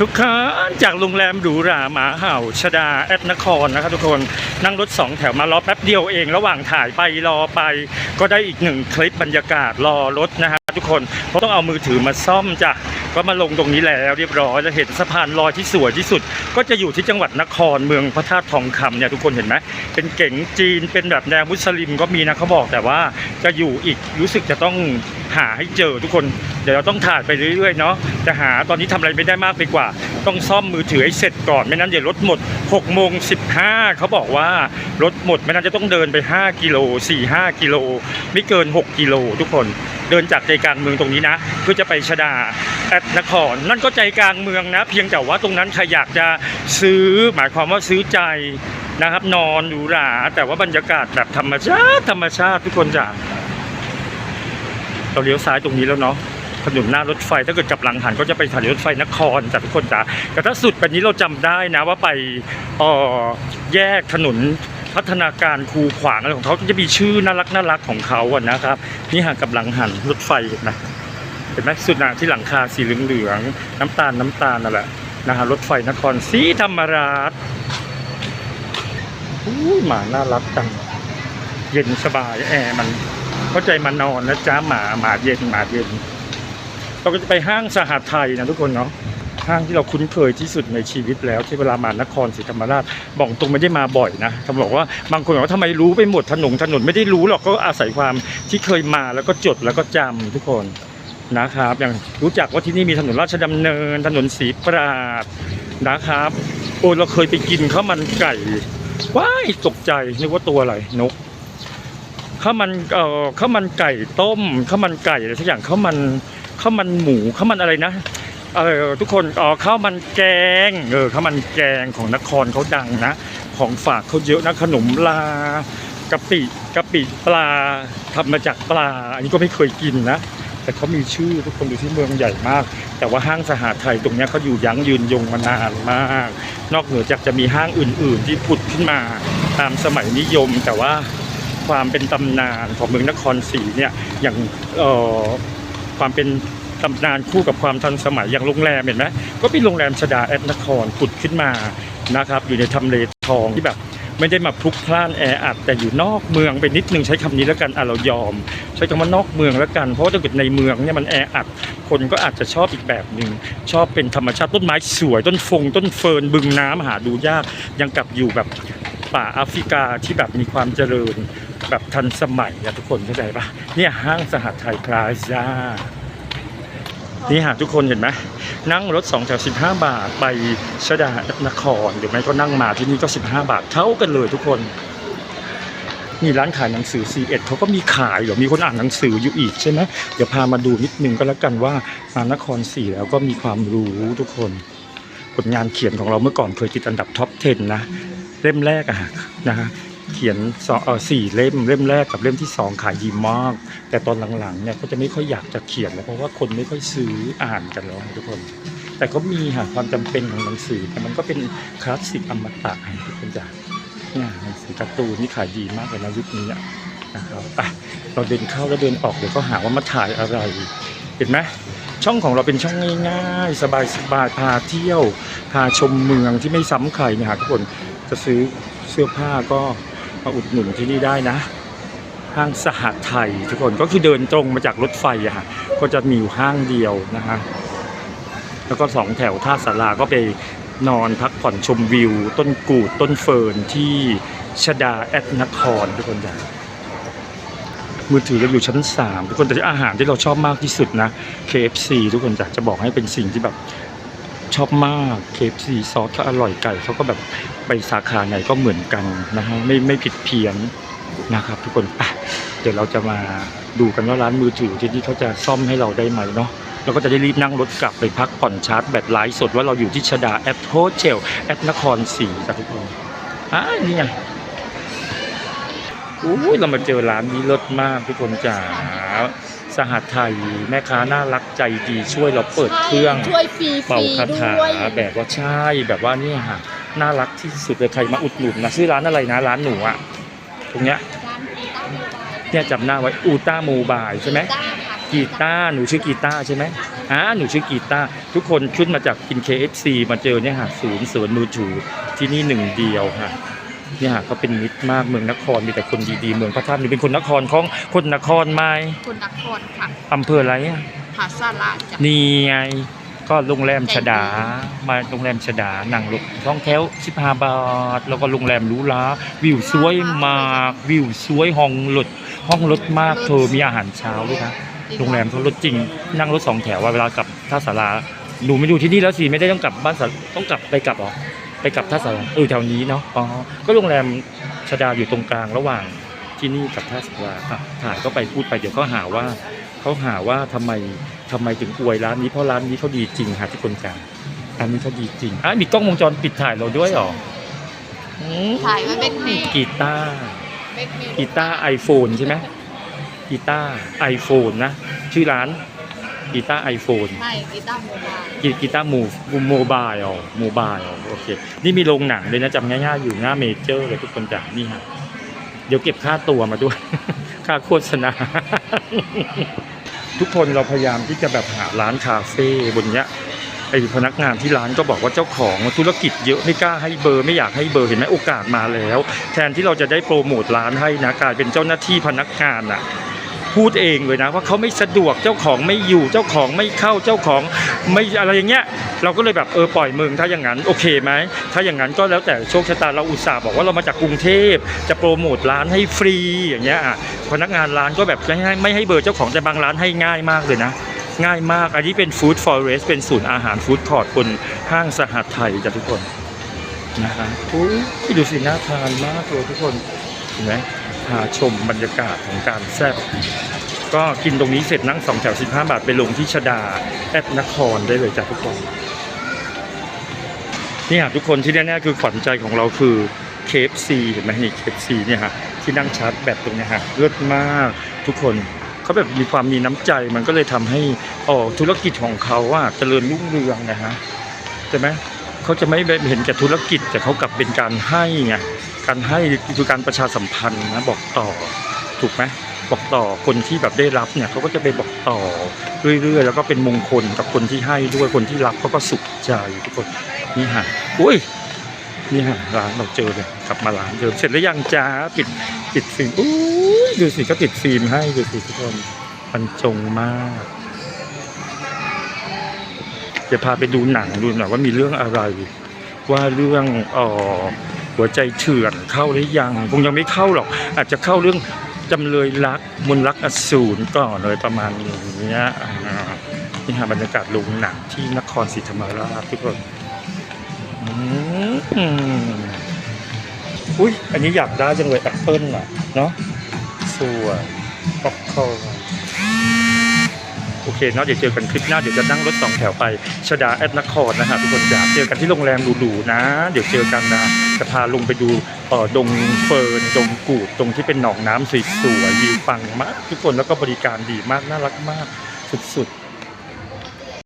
ทุกครั้งจากโรงแรมหรูหราหมาเห่าชดาแอดนครนะครับทุกคนนั่งรถสองแถวมารอแป๊บเดียวเอง ระหว่างถ่ายไปรอไป ก็ได้อีกหนึ่งคลิปบรรยากาศรอรถนะฮะทุกคนเพราะต้องเอามือถือมาซ่อมจ้ะ ก็มาลงตรงนี้แล้วเรียบร้อยจะเห็นสะพานลอยที่สวยที่สุด ก็จะอยู่ที่จังหวัดนครเมืองพระธาตุทองคำเนี่ยทุกคนเห็นไหมเป็นเก๋งจีนเป็นแบบแนวมุสลิมก็มีนะเขาบอกแต่ว่าจะอยู่อีกรู้สึกจะต้องหาให้เจอทุกคน เดี๋ยวเราต้องถ่ายไปเรื่อยๆเนาะจะหาตอนนี้ทำอะไรไม่ได้มากไปกว่า ต้องซ่อมมือถือให้เสร็จก่อนไม่นั้นเดี๋ยวรถหมด6โมง15เขาบอกว่ารถหมดไม่นั้นจะต้องเดินไป 5 กิโล4-5กิโลไม่เกิน 6 กิโลทุกคนเดินจากใจกลางเมืองตรงนี้นะ เพื่อจะไปชดาแอดนคร นั่นก็ใจกลางเมืองนะ เพียงแต่ว่าตรงนั้นใครอยากจะซื้อหมายความว่าซื้อใจนะครับนอนหรูหราแต่ว่าบรรยากาศแบบธรรมชาติธรรมชาติทุกคนจ้ะเราเลี้ยวซ้ายตรงนี้แล้วเนาะ ถนนหน้ารถไฟถ้าเกิดกลับหลังหันก็จะไปสถานีรถไฟนครจ้ะทุกคนจ้ะแต่ถ้าสุดแบบนี้เราจำได้นะว่าไปอ่อแยกถนนพัฒนาการคูขวางอะไรของเขาจะมีชื่อน่ารักน่ารักของเขาอะนะครับ นี่ห่างกับหลังหันรถไฟเห็นไหมเห็นไหมสุดหนาที่หลังคาสีเหลืองๆน้ำตาลน้ำตาลนั่นแหละนะฮะรถไฟนครศรีธรรมราชอู้หมาน่ารักจังเย็นสบายแอร์มันเข้าใจมานอนนะจ้าหมาหมาเย็นหมาเย็น เราก็จะไปห้างสหไทยนะทุกคนเนาะห้างที่เราคุ้นเคยที่สุดในชีวิตแล้วที่เวลามานครศรีธรรมราชบอกตรงไม่ได้มาบ่อยนะเขาบอกว่าบางคนบอกว่าทำไมรู้ไปหมดถนนถนนไม่ได้รู้หรอกก็อาศัยความที่เคยมาแล้วก็จดแล้วก็จำทุกคนนะครับ อย่างรู้จักว่าที่นี่มีถนนราชดำเนิน ถนนศรีปราดนะครับ โอ้เราเคยไปกินข้าวมันไก่ว้ายตกใจนึกว่าตัวอะไรนกข้าวมันเอ่อข้าวมันไก่ต้มข้าวมันไก่อะไรสักอย่างข้าวมัน ข้าวมันหมูข้าวมันอะไรนะเออทุกคนอ๋อข้าวมันแกงเออข้าวมันแกงของนครเขาดังนะ ของฝากเขาเยอะนะขนมลากะปิกะปิปลาทำมาจากปลา อันนี้ก็ไม่เคยกินนะ แต่เขามีชื่อทุกคนดูที่เมืองใหญ่มาก แต่ว่าห้างสหไทยตรงนี้เขาอยู่ยั้งยืนยงมานานมาก นอกเหนือจากจะมีห้างอื่น ๆ ที่ผุดขึ้นมาตามสมัยนิยมแต่ว่าความเป็นตำนานของเมืองนครศรีเนี่ยอย่างเอ่อ ความเป็นตำนานคู่กับความทันสมัยอย่างโรงแรมเห็นไหมก็เป็นโรงแรมชดาแอดนครผุดขึ้นมานะครับ อยู่ในทำเลทองที่แบบไม่ได้มาพลุกพล่านแออัดแต่อยู่นอกเมืองไปนิดนึงใช้คำนี้แล้วกันอะเรายอม ใช้คำว่านอกเมืองแล้วกันเพราะว่าถ้าเกิดในเมืองเนี่ยมันแออัด คนก็อาจจะชอบอีกแบบหนึ่งชอบเป็นธรรมชาติต้นไม้สวยต้นฟงต้นเฟิร์นบึงน้ำหาดูยากยังกับอยู่แบบ ป่าแอฟริกาที่แบบมีความเจริญแบบทันสมัยอะทุกคนเข้าใจปะเนี่ยห้างสหไทยพลาซ่านี่หาทุกคนเห็นไหมนั่งรถ2แถว15 บาทไปชดานครหรือไม่ก็นั่งมาที่นี่ก็ 15 บาทเท่ากันเลยทุกคนมีร้านขายหนังสือ C1 เขาก็มีขายหรอมีคนอ่านหนังสืออยู่อีกใช่ไหมเดี๋ยวพามาดูนิดนึงก็แล้วกันว่ามานครศรีแล้วก็มีความรู้ทุกคน ผลงานเขียนของเราเมื่อก่อนเคยติดอันดับท็อป 10 นะ เล่มแรกอะนะฮะเขียนสองเออสี่เล่มเล่มแรกกับเล่มที่สองขายดีมาก แต่ตอนหลังๆเนี่ยก็จะไม่ค่อยอยากจะเขียนแล้วเพราะว่าคนไม่ค่อยซื้ออ่านกันแล้วทุกคน แต่ก็มีค่ะความจำเป็นของหนังสือแต่มันก็เป็นคลาสสิกอมตะทุกคนจ้ะเนี่ยหนังสือการ์ตูนนี่ขายดีมากเลยนะยุคนี้นะครับอะเราเดินเข้าแล้วเดินออกเดี๋ยวก็หาว่ามาถ่ายอะไร เห็นไหมช่องของเราเป็นช่องง่ายๆ สบายๆพาเที่ยว พาชมเมืองที่ไม่ซ้ำใครนี่ยหากทุกคน จะซื้อเสื้อผ้าก็มาอุดหนุนที่นี่ได้นะ ห้างสหไทยทุกคนก็คือเดินตรงมาจากรถไฟอะฮะก็จะมีอยู่ห้างเดียวนะฮะแล้วก็สองแถวท่าสาราก็ไปนอนพักผ่อนชมวิว ต้นกูดต้นเฟิร์นที่ชดาแอดนครทุกคนจ้ะมือถือเราอยู่ชั้น 3 ทุกคนแต่อาหารที่เราชอบมากที่สุดนะ KFC ทุกคนจะจะบอกให้เป็นสิ่งที่แบบ ชอบมาก KFC ซอสก็อร่อยไก่เขาก็แบบไปสาขาไหนก็เหมือนกันนะฮะไม่ไม่ผิดเพี้ยนนะครับ ทุกคนอะเดี๋ยวเราจะมาดูกันว่าร้านมือถือที่นี่เขาจะซ่อมให้เราได้ไหมเนาะเราก็จะได้รีบนั่งรถกลับไปพักผ่อนชาร์จแบตไลฟ์สดว่าเราอยู่ที่ชดาแอปโฮเทลแอปนครศรีครับทุกคนอ่านี่ไงอุ้ยเรามาเจอร้านนี้รสมากทุกคนจ๋า สหัสไทยแม่ค้าน่ารักใจดีช่วยเราเปิดเครื่องช่วยฟรีฟเป่ารีคาถาด้วยแบบว่าใช่แบบว่าเนี่ยฮะน่ารักที่สุดเลยใครมาอุดหนุนนะชื่อร้านอะไรนะร้านหนูอะตรงเนี้ยร้านอีต้าโมบายเนี่ยจำหน้าไว้อูต้าโมบายใช่ไหมต้าค่ะกีตาร์หนูชื่อกีตาร์ใช่ไหมอ่าหนูชื่อกีตาร์ทุกคนขึ้นมาจากกิน KFC มาเจอเนี่ยค่ะศูนย์สวนมือถือที่นี่หนึ่งเดียวค่ะ เนี่ยค่ะเขาเป็นมิตรมากเมืองนครมีแต่คนดีๆ เมืองพระธาตุนี่เป็นคนนครของคนนครไหมคุณนครค่ะอำเภออะไรอะผาซาลาจ้ะนี่ไงก็โรงแรมชดา มาโรงแรมชดานั่งรถท่องแถว15บาท แล้วก็โรงแรมหรูหราวิวสวยมากวิวสวยห้องรถห้องรถมากเธอมีอาหารเช้าด้วยนะโรงแรมเขารถจริง นั่งรถสองแถวว่าเวลากลับท่าสาราดูไม่ดูที่นี่แล้วสิไม่ได้ต้องกลับบ้านสาต้องกลับไปกลับเหรอ ไปกลับท่าสาราเออแถวนี้เนาะอ๋อก็โรงแรมชดาอยู่ตรงกลางระหว่างที่นี่กับท่าสาราอะถ่ายก็ไปพูดไปเดี๋ยวเขาหาว่าเขาหาว่าทำไมทำไมถึงอวยร้านนี้เพราะร้านนี้เขาดีจริงค่ะที่คนกลางร้านนี้เขาดีจริงอะมีกล้องวงจรปิดถ่ายเราด้วยเหรออืมถ่ายไว้เป็นเมฆกีตาร์เป็นเมฆกีตาร์ไอโฟนใช่ไหมกีตาร์ไอโฟนนะ ชื่อร้าน กีตาร์ไอโฟนไม่กีตาร์โมบายกีกีตาร์มูโมบายอ๋อโมบายอ๋อโอเค นี่มีโรงหนังเลยนะจำง่ายๆอยู่หน้าเมเจอร์เลยทุกคนจ้ะนี่ฮะเดี๋ยวเก็บค่าตัวมาด้วย ค่าโฆษณา ทุกคนเราพยายามที่จะแบบหาร้านคาเฟ่บนเนี้ยไอพนักงานที่ร้านก็บอกว่าเจ้าของธุรกิจเยอะไม่กล้าให้เบอร์ไม่อยากให้เบอร์เห็นไหมโอกาสมาแล้ว แทนที่เราจะได้โปรโมทร้านให้นะกลายเป็นเจ้าหน้าที่พนักงานอะ พูดเองเลยนะว่าเขาไม่สะดวกเจ้าของไม่อยู่เจ้าของไม่เข้าเจ้าของไม่อะไรอย่างเงี้ยเราก็เลยแบบเออปล่อยมึงถ้าอย่างนั้นโอเคไหมถ้าอย่างนั้นก็แล้วแต่โชคชะตาเราอุตส่าห์บอกว่าเรามาจากกรุงเทพจะโปรโมทร้านให้ฟรีอย่างเงี้ยอะพนักงานร้านก็แบบไม่ให้ไม่ให้เบอร์เจ้าของแต่บางร้านให้ง่ายมากเลยนะง่ายมาก อันนี้เป็นฟู้ดฟอเรสเป็นศูนย์อาหารฟู้ดคอร์ทบนห้างสหัสไทยจ้ะทุกคนนะฮะดูสิน่าทานมากเลยทุกคนเห็นไหม พาชมบรรยากาศของการแซ่บก็กินตรงนี้เสร็จนั่งสองแถว15บห้าบาทไปลงที่ชดาแอดนครได้เลยจ้ะทุกคนนี่ยทุกคนที่แน่ๆคือขวัญใจของเราคือ KFC เห็นไหมนี่ KFC เนี่ยฮะที่นั่งชาร์จแบตตรงเนี้ยฮะเลิศมากทุกคนเขาแบบมีความมีน้ำใจมันก็เลยทำให้อ๋อธุรกิจของเขาว่าเจริญรุ่งเรืองนะฮะใช่ไหมเขาจะไม่เห็นแก่ธุรกิจแต่เขากลับเป็นการให้ไง การให้คือการประชาสัมพันธ์นะบอกต่อถูกไหมบอกต่อคนที่แบบได้รับเนี่ยเขาก็จะไปบอกต่อเรื่อยๆ แล้วก็เป็นมงคลกับคนที่ให้ด้วยคนที่รับเขาก็สุขใจทุกคนนี่ฮะอุ้ยนี่ฮะร้านเราเจอเลยกลับมาร้านเดิมเสร็จแล้วยังจ้าปิดปิดฟิล์มอุ้ยดูสิก็ติดฟิล์มให้ดูสิทุกคนบรรจงมากเดี๋ยวพาไปดูหนังดูหน่อยว่ามีเรื่องอะไร ว่าเรื่องอ่อ หัวใจเถื่อนเข้าหรือยังคงยังไม่เข้าหรอก อาจจะเข้าเรื่องจำเลยรักมนรักอสูรก่อนเลยประมาณนี้นี่ฮะบรรยากาศโรงหนังที่นครศรีธรรมราชทุกคนอุ้ยอันนี้อยากได้จังเลยแอปเปิลอะ เนาะสวยป๊อปคอร์น โอเคเนาะเดี๋ยวเจอกันคลิปหน้าเดี๋ยวจะนั่งรถสองแถวไปชดาแอดนครนะฮะทุกคนจ๋าเจอกันที่โรงแรมหรูๆนะ เดี๋ยวเจอกันนะจะพาลงไปดูเอ่อดงเฟิร์นดงกูดตรงที่เป็นหนองน้ำสวยๆวิวปังมาก ทุกคนแล้วก็บริการดีมากน่ารักมากสุดๆ